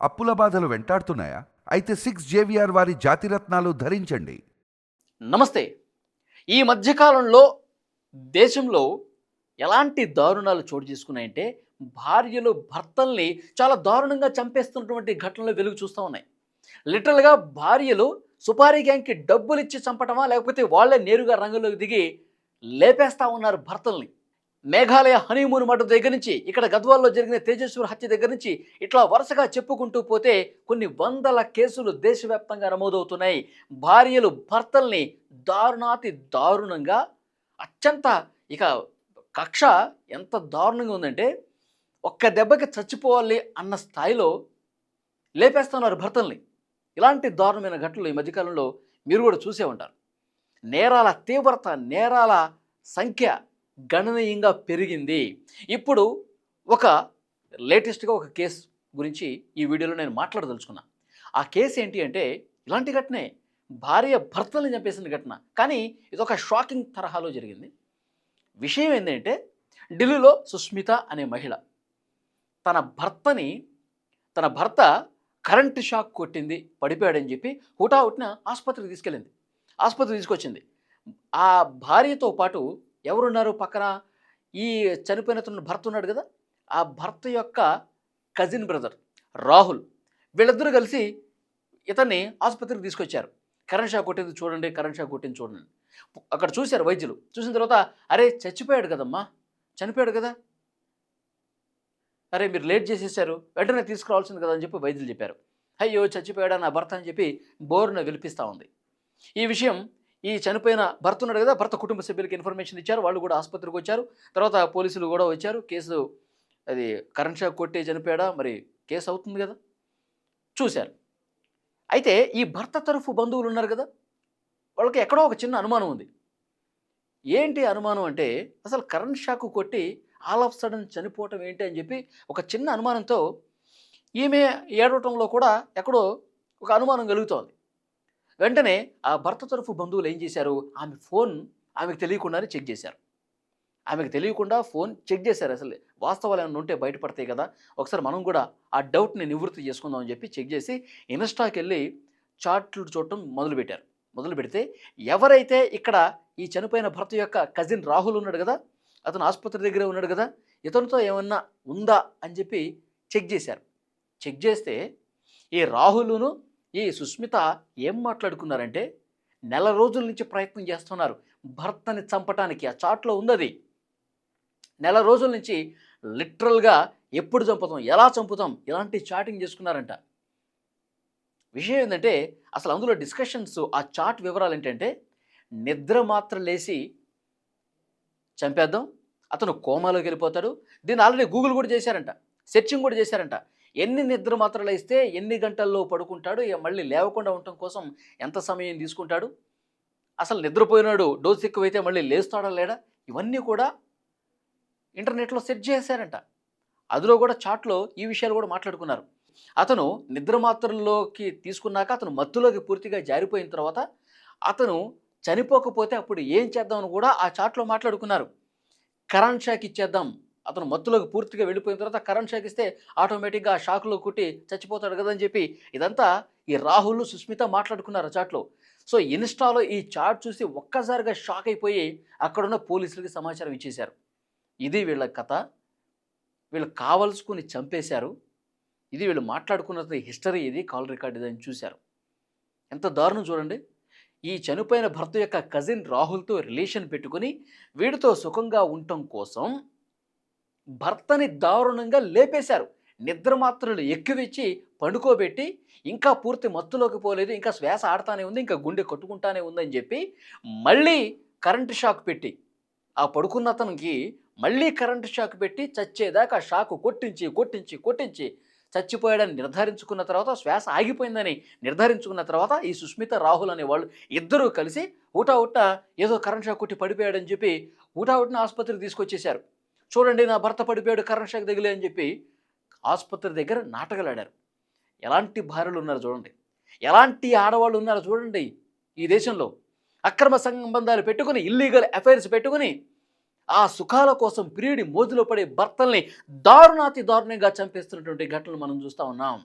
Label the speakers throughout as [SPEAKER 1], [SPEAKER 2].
[SPEAKER 1] అప్పుల బాధలు వెంటాడుతున్నాయా? అయితే సిక్స్ జేవిఆర్ వారి జాతిరత్నాలు ధరించండి.
[SPEAKER 2] నమస్తే. ఈ మధ్యకాలంలో దేశంలో ఎలాంటి దారుణాలు చోటు చేసుకున్నాయంటే భార్యలు భర్తల్ని చాలా దారుణంగా చంపేస్తున్నటువంటి ఘటనలు వెలుగు చూస్తూ ఉన్నాయి. లిటరల్గా భార్యలు సుపారీ గ్యాంగ్కి డబ్బులు ఇచ్చి చంపటమా లేకపోతే వాళ్ళే నేరుగా రంగంలోకి దిగి లేపేస్తా ఉన్నారు భర్తల్ని. మేఘాలయ హనీమూన్ మఠం దగ్గర నుంచి ఇక్కడ గద్వాల్లో జరిగిన తేజస్వర్ హత్య దగ్గర నుంచి ఇట్లా వరుసగా చెప్పుకుంటూ పోతే కొన్ని వందల కేసులు దేశవ్యాప్తంగా నమోదవుతున్నాయి. భార్యలు భర్తల్ని దారుణాతి దారుణంగా అత్యంత ఇక కక్ష ఎంత దారుణంగా ఉందంటే ఒక్క దెబ్బకి చచ్చిపోవాలి అన్న స్థాయిలో లేపేస్తున్నారు భర్తల్ని. ఇలాంటి దారుణమైన ఘటనలు ఈ మధ్యకాలంలో మీరు కూడా చూసే ఉంటారు. నేరాల తీవ్రత నేరాల సంఖ్య గణనీయంగా పెరిగింది. ఇప్పుడు ఒక లేటెస్ట్గా ఒక కేసు గురించి ఈ వీడియోలో నేను మాట్లాడదలుచుకున్నా. ఆ కేసు ఏంటి అంటే ఇలాంటి ఘటనే. భార్య భర్తలను చంపేసిన ఘటన. కానీ ఇది ఒక షాకింగ్ తరహాలో జరిగింది. విషయం ఏంటంటే ఢిల్లీలో సుస్మిత అనే మహిళ తన భర్తని తన భర్త కరెంటు షాక్ కొట్టింది పడిపోయాడని చెప్పి హుటాహుటిన ఆసుపత్రికి తీసుకెళ్ళింది. ఆసుపత్రికి తీసుకొచ్చింది. ఆ భార్యతో పాటు ఎవరున్నారు పక్కన? ఈ చనిపోయిన భర్త ఉన్నాడు కదా? ఆ భర్త యొక్క కజిన్ బ్రదర్ రాహుల్. వీళ్ళిద్దరూ కలిసి ఇతన్ని ఆసుపత్రికి తీసుకొచ్చారు. కరెంట్ షాక్ కొట్టింది చూడండి కరెంట్ షాక్ కొట్టింది చూడండి. అక్కడ చూశారు వైద్యులు. చూసిన తర్వాత అరే చచ్చిపోయాడు కదమ్మా? చనిపోయాడు కదా? అరే మీరు లేట్ చేసేసారు. వెంటనే తీసుకురావాల్సింది కదా అని చెప్పి వైద్యులు చెప్పారు. అయ్యో చచ్చిపోయాడా నా భర్త అని చెప్పి బోరున విలిపిస్తూ ఉంది. ఈ విషయం ఈ చనిపోయిన భర్త ఉన్నాడు కదా భర్త కుటుంబ సభ్యులకి ఇన్ఫర్మేషన్ ఇచ్చారు వాళ్ళు కూడా ఆసుపత్రికి వచ్చారు. తర్వాత పోలీసులు కూడా వచ్చారు. కేసు అది కరెంట్ షాక్ కొట్టి చనిపోయాడా? మరి కేసు అవుతుంది కదా. చూశారు. అయితే ఈ భర్త తరఫు బంధువులు ఉన్నారు కదా వాళ్ళకి ఎక్కడో ఒక చిన్న అనుమానం ఉంది. ఏంటి అనుమానం అంటే అసలు కరెంట్ షాక్ కొట్టి ఆల్ ఆఫ్ సడన్ చనిపోవటం ఏంటి అని చెప్పి ఒక చిన్న అనుమానంతో ఈమె ఏడవటంలో కూడా ఎక్కడో ఒక అనుమానం కలుగుతోంది. వెంటనే ఆ భర్త తరఫు బంధువులు ఏం చేశారు? ఆమె ఫోన్ ఆమెకు తెలియకుండానే చెక్ చేశారు. ఆమెకు తెలియకుండా ఫోన్ చెక్ చేశారు. అసలు వాస్తవాలు ఏమైనా ఉంటే బయటపడతాయి కదా. ఒకసారి మనం కూడా ఆ డౌట్ని నివృత్తి చేసుకుందాం అని చెప్పి చెక్ చేసి ఇన్స్టాకి వెళ్ళి చాట్లు చూడటం మొదలుపెట్టారు. మొదలు పెడితే ఎవరైతే ఇక్కడ ఈ చనిపోయిన భర్త యొక్క కజిన్ రాహుల్ ఉన్నాడు కదా అతను ఆసుపత్రి దగ్గరే ఉన్నాడు కదా ఇతనితో ఏమన్నా ఉందా అని చెప్పి చెక్ చేశారు. చెక్ చేస్తే ఈ రాహులును ఈ సుస్మిత ఏం మాట్లాడుకున్నారంటే నెల రోజుల నుంచి ప్రయత్నం చేస్తున్నారు. భర్తని చంపటానికి ఆ చాట్లో ఉందది. నెల రోజుల నుంచి లిటరల్గా ఎప్పుడు చంపుతాం ఎలా చంపుతాం ఇలాంటి చాటింగ్ చేసుకున్నారంట. విషయం ఏంటంటే అసలు అందులో డిస్కషన్స్ ఆ చాట్ వివరాలు ఏంటంటే నిద్ర మాత్ర లేచి చంపేద్దాం అతను కోమాలోకి వెళ్ళిపోతాడు. దీన్ని ఆల్రెడీ గూగుల్ కూడా చేశారంట సెర్చింగ్ కూడా చేశారంట. ఎన్ని నిద్ర మాత్రలు ఇస్తే ఎన్ని గంటల్లో పడుకుంటాడు ఇక మళ్ళీ లేవకుండా ఉండటం కోసం ఎంత సమయం తీసుకుంటాడు? అసలు నిద్రపోయినాడు డోస్ ఎక్కువైతే మళ్ళీ లేస్తాడా లేడా? ఇవన్నీ కూడా ఇంటర్నెట్లో సెర్చ్ చేశారంట. అందులో కూడా చాట్లో ఈ విషయాలు కూడా మాట్లాడుకున్నారు. అతను నిద్ర మాత్రల్లోకి తీసుకున్నాక అతను మత్తులోకి పూర్తిగా జారిపోయిన తర్వాత అతను చనిపోకపోతే అప్పుడు ఏం చేద్దామని కూడా ఆ చాట్లో మాట్లాడుకున్నారు. కరెంట్ షాక్ ఇచ్చేద్దాం అతను మత్తులోకి పూర్తిగా వెళ్ళిపోయిన తర్వాత కరెంట్ షాక్ ఇస్తే ఆటోమేటిక్గా ఆ షాక్లో కుట్టి చచ్చిపోతాడు కదా అని చెప్పి ఇదంతా ఈ రాహుల్ సుస్మిత మాట్లాడుకున్నారు చాట్లో. సో ఇన్స్టాలో ఈ చాట్ చూసి ఒక్కసారిగా షాక్ అయిపోయి అక్కడున్న పోలీసులకి సమాచారం ఇచ్చేశారు. ఇది వీళ్ళ కథ. వీళ్ళు కావలసుకుని చంపేశారు. ఇది వీళ్ళు మాట్లాడుకున్న హిస్టరీ ఇది కాల్ రికార్డ్ ఇది అని చూశారు. ఎంత దారుణం చూడండి. ఈ చనిపోయిన భర్త యొక్క కజిన్ రాహుల్తో రిలేషన్ పెట్టుకుని వీడితో సుఖంగా ఉండటం కోసం భర్తని దారుణంగా లేపేశారు. నిద్ర మాత్రలు ఎక్కువిచ్చి పండుకోబెట్టి ఇంకా పూర్తి మత్తులోకి పోలేదు. ఇంకా శ్వాస ఆడతానే ఉంది. ఇంకా గుండె కొట్టుకుంటానే ఉందని చెప్పి మళ్ళీ కరెంటు షాక్ పెట్టి ఆ పడుకున్న అతనికి మళ్ళీ కరెంటు షాక్ పెట్టి చచ్చేదాకా షాక్ కొట్టించి కొట్టించి కొట్టించి చచ్చిపోయాడని నిర్ధారించుకున్న తర్వాత శ్వాస ఆగిపోయిందని నిర్ధారించుకున్న తర్వాత ఈ సుస్మిత రాహుల్ అనే వాళ్ళు ఇద్దరూ కలిసి ఊటా ఉట్టా ఏదో కరెంట్ షాక్ కొట్టి పడిపోయాడని చెప్పి ఊటా ఉట్టిన ఆసుపత్రికి తీసుకొచ్చేశారు. చూడండి నా భర్త పడిపోయాడు కరెంట్ షాక్ తగిలే అని చెప్పి ఆసుపత్రి దగ్గర నాటకలాడారు. ఎలాంటి భార్యలు ఉన్నారు చూడండి. ఎలాంటి ఆడవాళ్ళు ఉన్నారు చూడండి ఈ దేశంలో. అక్రమ సంబంధాలు పెట్టుకుని ఇల్లీగల్ అఫైర్స్ పెట్టుకుని ఆ సుఖాల కోసం ప్రియుడి మోజులో పడే భర్తల్ని దారుణాతి దారుణంగా చంపేస్తున్నటువంటి ఘటనలు మనం చూస్తూ ఉన్నాం.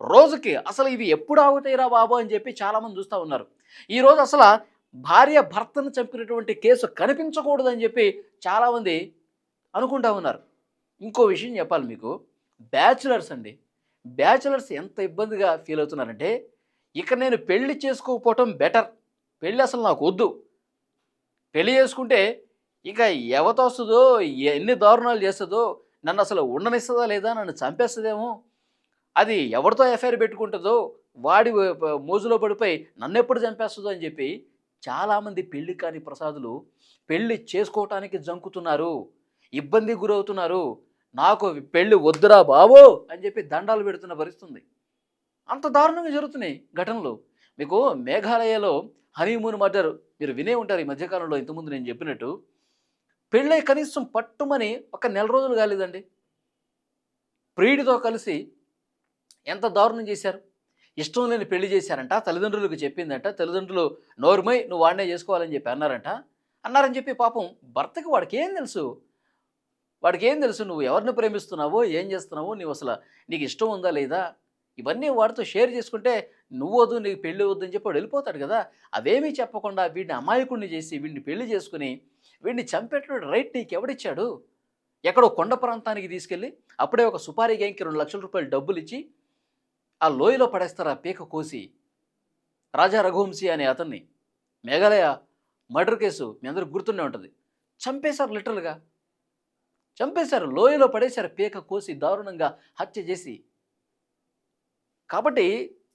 [SPEAKER 2] రోజుకి అసలు ఇవి ఎప్పుడు ఆగుతాయిరా బాబు అని చెప్పి చాలామంది చూస్తూ ఉన్నారు. ఈరోజు అసలు భార్య భర్తను చంపినటువంటి కేసు కనిపించకూడదని చెప్పి చాలామంది అనుకుంటా ఉన్నారు. ఇంకో విషయం చెప్పాలి మీకు. బ్యాచులర్స్ అండి. బ్యాచులర్స్ ఎంత ఇబ్బందిగా ఫీల్ అవుతున్నారంటే ఇక నేను పెళ్ళి చేసుకోకపోవటం బెటర్. పెళ్ళి అసలు నాకు వద్దు. పెళ్ళి చేసుకుంటే ఇక ఎవత వస్తుందో ఎన్ని దారుణాలు చేస్తుందో నన్ను అసలు ఉండనిస్తుందా లేదా నన్ను చంపేస్తుందేమో అది ఎవరితో ఎఫ్ఐఆర్ పెట్టుకుంటుందో వాడి మోజులో పడిపోయి నన్ను ఎప్పుడు చంపేస్తుందో అని చెప్పి చాలామంది పెళ్ళి కాని ప్రసాదులు పెళ్ళి చేసుకోవటానికి జంకుతున్నారు. ఇబ్బంది గురవుతున్నారు. నాకు పెళ్ళి వద్దురా బాబో అని చెప్పి దండాలు పెడుతున్న పరిస్థితుంది. అంత దారుణంగా జరుగుతున్నాయి ఘటనలు. మీకు మేఘాలయలో హనీమూన్ మర్డర్ మీరు వినే ఉంటారు ఈ మధ్యకాలంలో ఇంతకుముందు నేను చెప్పినట్టు. పెళ్ళై కనీసం పట్టుమని ఒక నెల రోజులు కాలేదండి. ప్రియుడితో కలిసి ఎంత దారుణం చేశారు? ఇష్టం లేని పెళ్ళి చేశారంట తల్లిదండ్రులకు చెప్పిందంట తల్లిదండ్రులు నోరుమై నువ్వు వాడినే చేసుకోవాలని చెప్పి అన్నారంట. అన్నారని చెప్పి పాపం భర్తకి వాడికి ఏం తెలుసు? వాడికి ఏం తెలుసు? నువ్వు ఎవరిని ప్రేమిస్తున్నావో? ఏం చేస్తున్నావో? నీవు అసలు నీకు ఇష్టం ఉందా లేదా? ఇవన్నీ వాడితో షేర్ చేసుకుంటే నువ్వు వద్దు నీకు పెళ్ళి వద్దు అని చెప్పి వాడు వెళ్ళిపోతాడు కదా? అవేమీ చెప్పకుండా వీడిని అమాయకుడిని చేసి వీడిని పెళ్ళి చేసుకుని వీడిని చంపేటటువంటి రైట్ నీకు ఎవడిచ్చాడు ఎక్కడో కొండ ప్రాంతానికి తీసుకెళ్ళి అప్పుడే ఒక సుపారీ గ్యాంగ్కి రెండు లక్షల రూపాయలు డబ్బులు ఇచ్చి ఆ లోయలో పడేస్తారు ఆ పీక కోసి. రాజా రఘువంశీ అనే అతన్ని. మేఘాలయ మర్డర్ కేసు మీ అందరికి గుర్తుండే ఉంటుంది. చంపేశారు లిటరల్గా. చంపేశారు లోయలో పడేశారు పీక కోసి దారుణంగా హత్య చేసి. కాబట్టి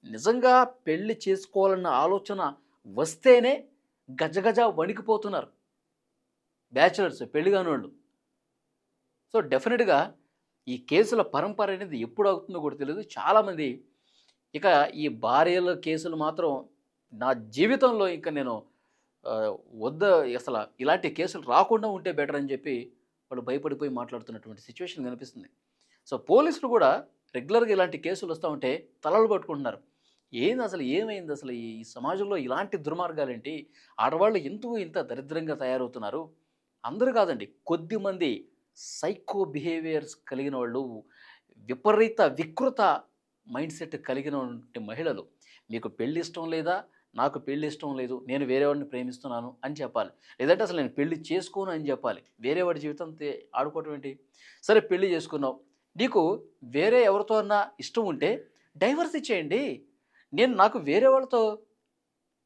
[SPEAKER 2] నిజంగా పెళ్ళి చేసుకోవాలన్న ఆలోచన వస్తేనే గజగజ వణికిపోతున్నారు. బ్యాచులర్స్ పెళ్ళి కానివాళ్ళు సో డెఫినెట్గా ఈ కేసుల పరంపర అనేది ఎప్పుడు అవుతుందో కూడా తెలియదు చాలామంది ఇక ఈ భార్యల కేసులు మాత్రం నా జీవితంలో ఇంకా నేను వద్ద అసలు ఇలాంటి కేసులు రాకుండా ఉంటే బెటర్ అని చెప్పి వాళ్ళు భయపడిపోయి మాట్లాడుతున్నటువంటి సిచ్యువేషన్ కనిపిస్తుంది. సో పోలీసులు కూడా రెగ్యులర్గా ఇలాంటి కేసులు వస్తూ ఉంటే తలలు పట్టుకుంటున్నారు ఏంది అసలు ఏమైంది అసలు ఈ సమాజంలో ఇలాంటి దుర్మార్గాలేంటి? ఆడవాళ్ళు ఎందుకు ఇంత దరిద్రంగా తయారవుతున్నారు? అందరూ కాదండి కొద్దిమంది సైకో బిహేవియర్స్ కలిగిన వాళ్ళు విపరీత వికృత మైండ్ సెట్ కలిగిన మహిళలు. మీకు పెళ్ళి ఇష్టం లేదా? నాకు పెళ్ళి ఇష్టం లేదు నేను వేరేవాడిని ప్రేమిస్తున్నాను అని చెప్పాలి. లేదంటే అసలు నేను పెళ్ళి చేసుకోను అని చెప్పాలి. వేరే వాడి జీవితం ఆడుకోవటం ఏంటి? సరే పెళ్ళి చేసుకున్నావు నీకు వేరే ఎవరితో అన్నా ఇష్టం ఉంటే డైవర్స్ ఇచ్చేయండి. నేను నాకు వేరే వాళ్ళతో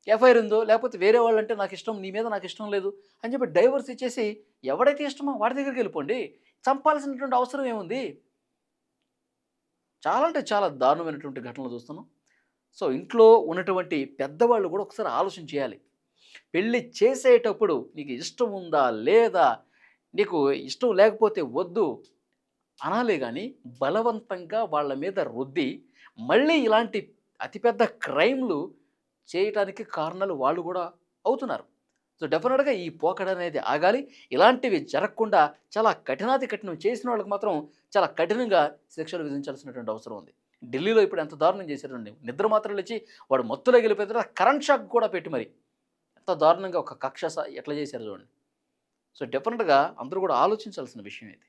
[SPEAKER 2] ఎఫ్ఐఆర్ ఉందో లేకపోతే వేరే వాళ్ళంటే నాకు ఇష్టం నీ మీద నాకు ఇష్టం లేదు అని చెప్పి డైవర్స్ ఇచ్చేసి ఎవడైతే ఇష్టమో వాడి దగ్గరికి వెళ్ళిపోండి. చంపాల్సినటువంటి అవసరం ఏముంది? చాలా అంటే చాలా దారుణమైనటువంటి ఘటనలు చూస్తున్నాం. సో ఇంట్లో ఉన్నటువంటి పెద్దవాళ్ళు కూడా ఒకసారి ఆలోచన చేయాలి. పెళ్ళి చేసేటప్పుడు నీకు ఇష్టం ఉందా లేదా? నీకు ఇష్టం లేకపోతే వద్దు. అనాలే కానీ బలవంతంగా వాళ్ళ మీద రుద్ది మళ్ళీ ఇలాంటి అతిపెద్ద క్రైమ్లు చేయటానికి కారణాలు వాళ్ళు కూడా అవుతున్నారు. సో డెఫినెట్గా ఈ పోకడ అనేది ఆగాలి. ఇలాంటివి జరగకుండా చాలా కఠినాతి కఠినం చేసిన వాళ్ళకి మాత్రం చాలా కఠినంగా శిక్షలు విధించాల్సినటువంటి అవసరం ఉంది. ఢిల్లీలో ఇప్పుడు ఎంత దారుణం చేశారండి నిద్ర మాత్రం లేచి వాడు మొత్తంలో వెళ్ళిపోయిన తర్వాత కరెంట్ షాక్ కూడా పెట్టి మరి. ఎంత దారుణంగా ఒక కక్ష ఎట్లా చేశారు చూడండి. సో డెఫినెట్గా అందరూ కూడా ఆలోచించాల్సిన విషయం ఇది.